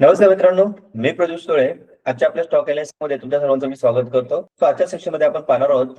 नमस्कार मित्रांनो मी प्रज्वल सोळे. आजच्या आपल्या स्टॉक अनालिसिसमध्ये तुमच्या सर्वांचं मी स्वागत करतो. आजच्या सेक्शनमध्ये आपण पाहणार आहोत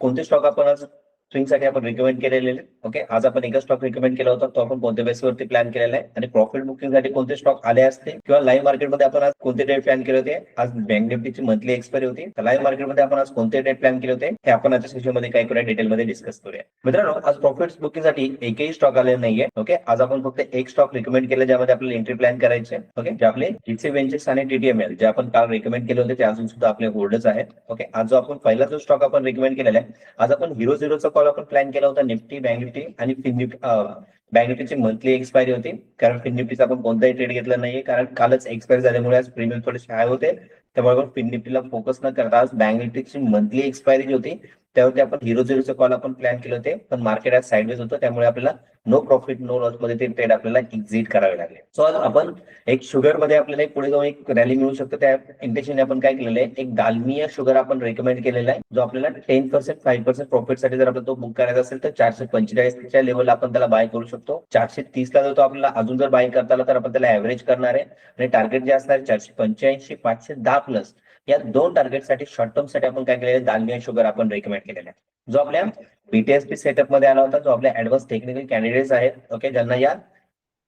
कोणते स्टॉक आपण आज स्विंगसाठी आपण रिकमेंड केलेले. ओके आज आपण एकच स्टॉक रिकमेंड केला होता. तो आपण कोणत्या बेसवरती प्लॅन केलेला आहे? आणि प्रॉफिट बुकिंगसाठी कोणते स्टॉक आले असते? किंवा लाईव्ह मार्केटमध्ये आपण आज कोणते डेट प्लॅन केले होते? आज बँक निफ्टीची मंथली एक्सपायरी होती. तर लाईव्ह मार्केटमध्ये आपण आज कोणते डेट प्लॅन केले होते? हे आपण आजच्या सेशनमध्ये काय करूया डिटेलमध्ये डिस्कस करूया. मित्रांनो आज प्रॉफिट बुकिंगसाठी एकही स्टॉक आले नाहीये. ओके आज आपण फक्त एक स्टॉक रिकमेंड केले ज्यामध्ये आपल्याला एंट्री प्लॅन करायचे ओके जे आपले जीसी वेंचर्स आणि टीटीएमएल जे आपण काल रिकमेंड केले होते ते अजून सुद्धा आपले होल्डर्स आहेत. ओके आज जो आपण पहिला जो स्टॉक आपण रिकमेंड केलेला आहे आज आपण हिरो झिरोचा कॉल आपण प्लॅन केला होता निफ्टी बँक निफ्टी आणि फिनिफ्टी बँक निफ्टीची मंथली एक्सपायरी होती. कारण फिनिफ्टीचा आपण कोणताही ट्रेड घेतला नाहीये. कारण कालच एक्सपायरी झाल्यामुळे आज प्रीमियम थोडेसे हाय होते. त्यामुळे आपण फिन निफ्टीला फोकस न करता आज बँक निफ्टीची मंथली एक्सपायरी जी होती त्यावरती आपण हिरो झिरोचा कॉल आपण प्लॅन केले होते. पण मार्केट आज साईडवेज होतं. त्यामुळे आपल्याला नो प्रॉफिट नो लॉसमध्ये ते ट्रेड आपल्याला एक्झिट करावे लागले. सो आज आपण एक शुगरमध्ये आपल्याला पुढे जाऊन एक रॅली मिळू शकतो. त्या इंटेन्शनने आपण काय केलेलं आहे? एक दालमिया शुगर आपण रेकमेंड केलेला आहे जो आपल्याला टेन पर्सेंट फाईव्ह पर्सेंट प्रॉफिटसाठी जर आपल्याला तो बुक करायचा असेल तर चारशे पंचेचाळीसच्या लेवलला आपण त्याला बाय करू शकतो. चारशे तीसला जर तो आपल्याला अजून जर बाय करता आला तर आपण त्याला ऍव्हरेज करणार आहे. आणि टार्गेट जे असणार आहे चारशे पंच्याऐंशी पाचशे दहा प्लस या दोन टार्गेटसाठी शॉर्ट टर्मसाठी आपण काय केलेलं आहे? दालमिया शुगर आपण रेकमेंड केलेला आहे. जो आपल्या बीटीएसपी सेटअपमध्ये आला होता जो आपल्या ऍडव्हान्स टेक्निकल कॅन्डिडेट्स आहेत ओके ज्यांना या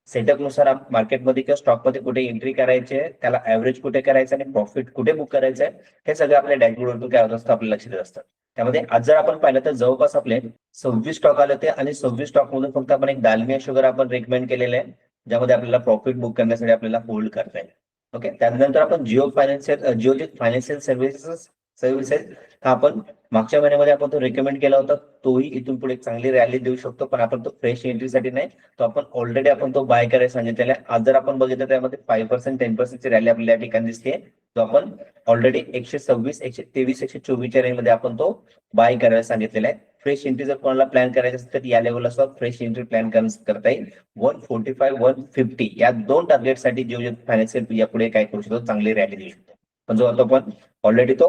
सेटअपनुसार मार्केटमध्ये किंवा स्टॉकमध्ये कुठे एंट्री करायची आहे त्याला ऍव्हरेज कुठे करायचं आणि प्रॉफिट कुठे बुक करायचं आहे हे सगळं आपल्या डॅशबोर्डवरून काय होत असतं आपल्या लक्षात असतं. त्यामध्ये आज जर आपण पाहिलं तर जवळपास आपले सव्वीस स्टॉक आले होते आणि सव्वीस स्टॉक मधून फक्त आपण एक दालमिया शुगर आपण रेकमेंड केलेलं आहे ज्यामध्ये आपल्याला प्रॉफिट बुक करण्यासाठी आपल्याला होल्ड करता येईल. ओके त्यानंतर आपण जिओ फायनान्शियल जिओचे फायनान्शियल सर्व्हिसेस सर्व्हिसेस हा आपण मागच्या महिन्यामध्ये आपण तो रेकमेंड केला होता तोही इथून पुढे चांगली रॅली देऊ शकतो पण आपण तो फ्रेश एंट्रीसाठी नाही तो आपण ऑलरेडी आपण तो बाय करायला सांगितलेला आहे आज जर आपण बघितलं त्यामध्ये फाईव्ह पर्सेंट टेन पर्सेंटची रॅली आपल्याला या ठिकाणी दिसते. तो आपण ऑलरेडी एकशे सव्वीस एकशे तेवीस एकशे चोवीसच्या रेंजमध्ये आपण तो बाय करायला सांगितलेला आहे. फ्रेश एंट्री जर कोणाला प्लॅन करायचं असेल तर या लेवलला सुद्धा फ्रेश एंट्री प्लॅन करता येईल. One forty five one fifty या दोन टार्गेटसाठी जिओ फायनान्शियल यापुढे काय करू शकतो चांगली रॅली देऊ शकतो. पण जो आता आपण ऑलरेडी तो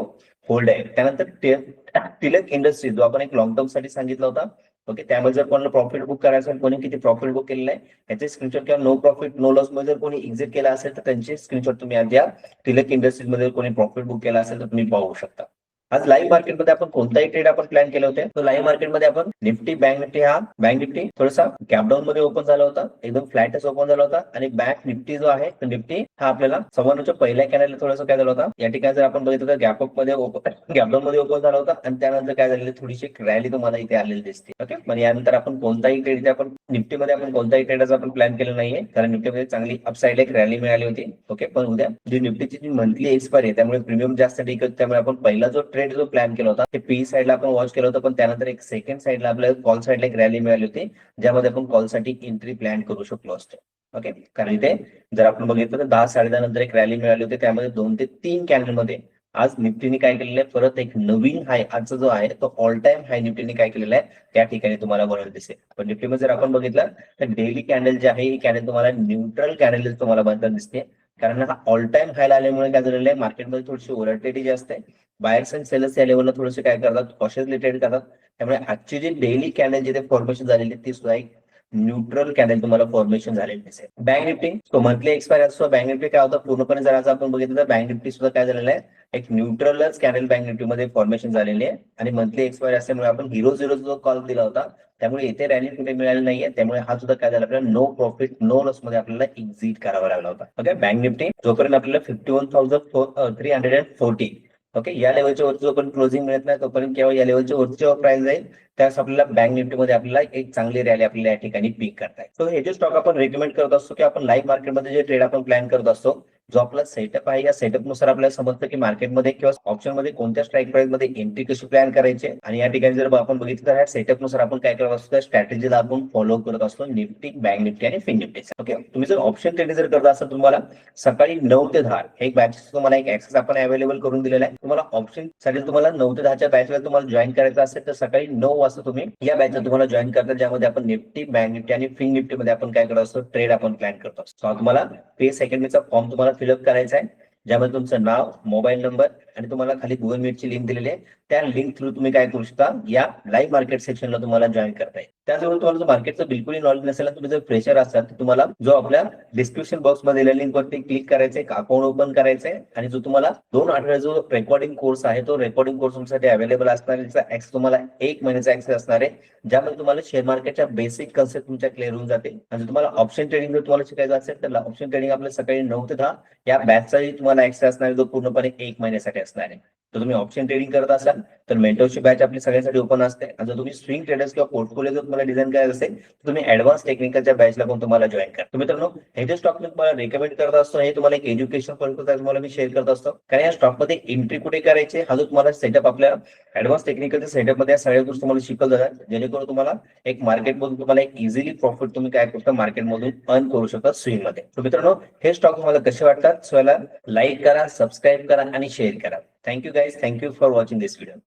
होल्ड आहे. त्यानंतर तिलक टिलक इंडस्ट्री जो आपण एक लॉंग टर्मसाठी सांगितला होता ओके त्यामध्ये जर कोणाला प्रॉफिट बुक करायचं असेल कोणी किती प्रॉफिट बुक केलेलं आहे त्याचे स्क्रीनशॉट किंवा नो प्रॉफिट नो लॉसमध्ये जर कोणी एक्झिट केला असेल तर त्यांचे स्क्रीनशॉट तुम्ही आज या टिलक इंडस्ट्रीजमध्ये कोणी प्रॉफिट बुक केला असेल तर तुम्ही पाहू शकता. आज लाईव्ह मार्केटमध्ये आपण कोणताही ट्रेड आपण प्लॅन केले होते तर लाईव्ह मार्केटमध्ये आपण निफ्टी बँक निफ्टी हा बँक निफ्टी थोडासा गॅपडाऊन मध्ये ओपन झाला होता एकदम फ्लॅटच ओपन झाला होता आणि बँक निफ्टी जो आहे तो निफ्टी हा आपल्याला समोरच्या पहिल्या कॅनलला थोडासा काय झालं होता या ठिकाणी जर आपण बघितलं तर गॅपअपमध्ये ओपन गॅपडाऊन मध्ये ओपन झाला होता आणि त्यानंतर काय झालेलं थोडीशी रॅली तुम्हाला इथे आलेली दिसते. ओके पण यानंतर आपण कोणताही ट्रेड आपण निफ्टीमध्ये आपण कोणताही ट्रेडचा आपण प्लॅन केलं नाहीये कारण निफ्टीमध्ये चांगली अपसाईड एक रॅली मिळाली होती. ओके पण उद्या जी निफ्टीची जी मंथली एक्सपायरी आहे त्यामुळे प्रीमियम जास्त टिकत त्यामुळे आपण पहिला जो ट्रेड जो प्लॅन केला होता ते पी साईडला आपण वॉच केलं होतं पण त्यानंतर एक सेकंड साईडला आपल्याला कॉल साईडला एक रॅली मिळाली होती ज्यामध्ये आपण कॉलसाठी एंट्री प्लॅन करू शकलो असतो. ओके कारण इथे जर आपण बघितलं तर दहा साडे दहा नंतर एक रॅली मिळाली होती त्यामध्ये दोन ते तीन कॅन्डलमध्ये आज निफ्टीने काय केलेलं आहे? परत एक नवीन हाय आजचा जो आहे तो ऑल टाइम हाय निफ्टीने काय केलेला आहे? त्या ठिकाणी तुम्हाला बनवून दिसेल. पण निफ्टीमध्ये जर आपण बघितलं तर डेली कॅन्डल जे आहे ही कॅन्डल तुम्हाला न्यूट्रल कॅन्डल तुम्हाला बनताना दिसते. कारण हा ऑल टाइम खायला आल्यामुळे काय झालेलं आहे मार्केटमध्ये थोडीशी ओरटेटी जी असते बायर्स अँड सेलर्स या लेवलला थोडेसे काय करतात कॉशियसली ट्रेड करतात. त्यामुळे आजची जी डेली कॅन्डल जिथे फॉर्मेशन झालेली ती सुद्धा एक न्यूट्रल कॅन्डल तुम्हाला फॉर्मेशन झालेली दिसेल. बँक निफ्टी तो मंथली एक्सपायर असतो. बँक निफ्टी काय होतं? पूर्णपणे जर आज आपण बघितलं तर बँक निफ्टी सुद्धा काय झालेलं आहे? एक न्यूट्रलच कॅन्डल बँक निफ्टी मध्ये फॉर्मेशन झालेली आहे. आणि मंथली एक्सपायर असल्यामुळे आपण हिरो झिरो जो कॉल दिला होता त्यामुळे इथे रॅली कुठे मिळाली नाहीये. त्यामुळे हा सुद्धा काय झाला? आपल्याला नो प्रॉफिट नो लॉसमध्ये आपल्याला एक्झिट करावा लागला होता. ओके बँक निफ्टी जोपर्यंत आपल्याला fifty one thousand three hundred and forty okay या लेवलच्या वरती जोपर्यंत क्लोजिंग मिळत नाही तोपर्यंत केवळ या लेवलच्या वरती जेव्हा प्राइस जाईल त्यावेळेस आपल्याला बँक निफ्टीमध्ये आपल्याला एक चांगली रॅली आपल्याला या ठिकाणी पिक करताय सो हे जे स्टॉक आपण रेकमेंड करत असतो की आपण लाईव्ह मार्केटमध्ये जे ट्रेड आपण प्लॅन करत असतो जो आपला सेटअप आहे या सेटअपनुसार आपल्याला समजतं की मार्केटमध्ये किंवा ऑप्शनमध्ये कोणत्या स्ट्राईक प्राईसमध्ये एंट्री कशी प्लॅन करायचे आणि या ठिकाणी जर आपण बघितलं तर ह्या सेटअपनुसार आपण काय करत असतो स्ट्रॅटेजीला आपण फॉलो करत असतो निफ्टी बँक निफ्टी आणि फिन निफ्टी. ओके तुम्ही जर ऑप्शन ट्रेडिंग जर करत असाल तुम्हाला सकाळी नऊ ते दहा हे एक बॅच तुम्हाला एक ऍक्सेस आपण अवेलेबल करून दिलेला आहे. तुम्हाला ऑप्शनसाठी तुम्हाला नऊ ते दहाच्या बॅचला तुम्हाला जॉईन करायचं असेल तर सकाळी नऊ वाजता तुम्ही या बॅचला तुम्हाला जॉईन करता ज्यामध्ये आपण निफ्टी बँक निफ्टी आणि फिन निफ्टी मध्ये आपण काय करत असतो ट्रेड आपण प्लॅन करतो असतो. तुम्हाला पे सेकंडचा फॉर्म तुम्हाला फिलअप करायचा आहे. ज्यामध्ये तुमचं नाव मोबाईल नंबर आणि तुम्हाला खाली गुगल मीटची लिंक दिलेली आहे. त्या लिंक थ्रू तुम्ही काय करू शकता? या लाईव्ह मार्केट सेक्शनला तुम्हाला जॉईन करता येईल. त्याचबरोबर तुम्हाला जर मार्केटचं बिलकुल नॉलेज नसेल तुम्ही जर फ्रेशर असाल तर तुम्हाला जो आपल्या डिस्क्रिप्शन बॉक्समध्ये लिंक वरती क्लिक करायचं एक अकाउंट ओपन करायचंय आणि जो तुम्हाला दोन आठवड्याचा जो रेकॉर्डिंग कोर्स आहे तो रेकॉर्डिंग कोर्स तुमच्यासाठी अवेलेबल असणार आहे. ऍक्सेस तुम्हाला एक महिन्याचा ऍक्सेस असणार आहे. ज्यामध्ये तुम्हाला शेअर मार्केटच्या बेसिक कन्सेप्ट तुमच्या क्लिअर होऊन जाते आणि तुम्हाला ऑप्शन ट्रेडिंग जर तुम्हाला शिकायचं असेल तर ऑप्शन ट्रेडिंग आपल्या सकाळी नऊ ते दहा या बॅचचाही तुम्हाला ऍक्सेस असणार आहे. जो पूर्णपणे एक महिन्यासाठी असणार आहे तर तुम्ही ऑप्शन ट्रेडिंग करत असाल तर मेंटरशिप बॅच आपली सगळ्यांसाठी ओपन असते. आणि जर तुम्ही स्विंग ट्रेडर्स किंवा पोर्टफोलिओ जर तुम्हाला डिझाईन करायचं असेल तर तुम्ही ऍडव्हान्स टेक्निकलच्या बॅचला पण तुम्हाला जॉईन करा. तर मित्रांनो हे जे स्टॉक मी तुम्हाला रेकमेंड करत असतो हे तुम्हाला एक एज्युकेशन पर्पज तुम्हाला मी शेअर करत असतो. कारण या स्टॉकमध्ये एंट्री कुठे करायचे हा जो तुम्हाला सेटअप आपल्या ऍडव्हान्स टेक्निकलच्या सेटअपमध्ये या सगळ्या गोष्टी तुम्हाला शिकवलं जातात. जेणेकरून तुम्हाला एक मार्केटमधून तुम्हाला एक इझिली प्रॉफिट तुम्ही काय करू शकता मार्केटमधून अर्न करू शकता स्विंगमध्ये. तर मित्रांनो हे स्टॉक तुम्हाला कसे वाटतात सो लाईक करा सबस्क्राईब करा आणि शेअर करा. setup. Thank you guys. Thank you for watching this video.